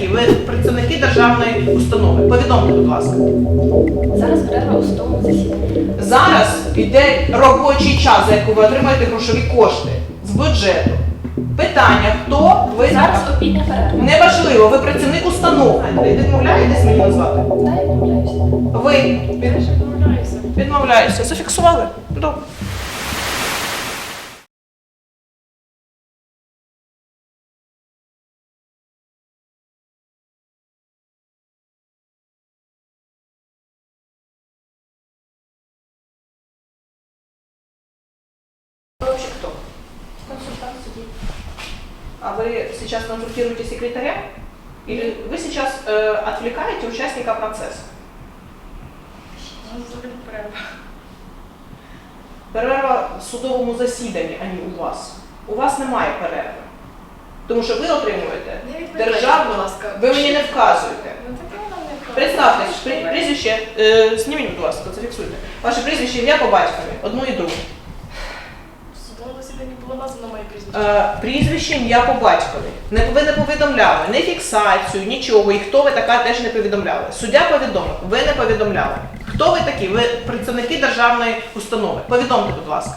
такі? Ви працівники державної установи. Повідомте, будь ласка. Зараз перерва у судовому засіданні. Зараз йде робочий час, за який ви отримаєте грошові кошти з бюджету. Питання, хто ви Зараз обідня перерва. Неважливо, ви працівник установи. Ви відмовляєтесь мені назвати? Дай я помиляюся. Ви від- відмовляюся. відмовляєтеся. Зафіксували? Добре. кто? Консультант судді. А вы сейчас консультируете секретаря? Или вы сейчас э, отвлекаете участника процесса? У нас взагалі перерва. Перерва в судовому засіданні, а не у вас. У вас немає перерви. Тому що ви отримуєте Не відповідайте, державну, будь ласка. ви мені не вказуєте. Ну таке воно не вказує. Представтесь, при- прізвище, е, зніміть, будь ласка, зафіксуйте. Ваше прізвище, ім'я по батькові, одну і другу. Названо моє прізвище. Е, прізвище, ім'я по батькові. Не, ви не повідомляли, не фіксацію, нічого, і хто ви така теж не повідомляли. Суддя повідомив, ви не повідомляли. Хто ви такі? Ви працівники державної установи. Повідомте, будь ласка.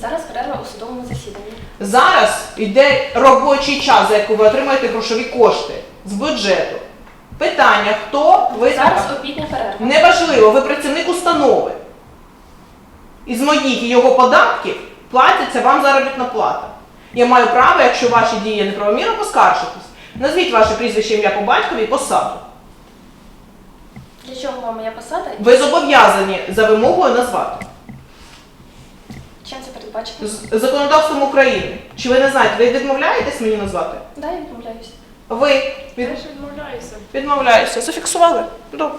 Зараз перерва у судовому засіданні. Зараз йде робочий час, за який ви отримаєте грошові кошти з бюджету. Питання, хто ви Зараз така? обідня перерва. Неважливо, ви працівник установи. Із моїх і його податків платиться вам заробітна плата. Я маю право, якщо ваші дії неправомірно, поскаржитись. Назвіть ваше прізвище ім'я по батькові і посаду. Для чого вам моя посада? Ви зобов'язані за вимогою назвати. Чим це передбачено? З законодавством України. Чи ви не знаєте, ви відмовляєтесь мені назвати? Дай я відмовляюся. Ви Я від... ж відмовляюся. відмовляєтеся. Зафіксували? Добре.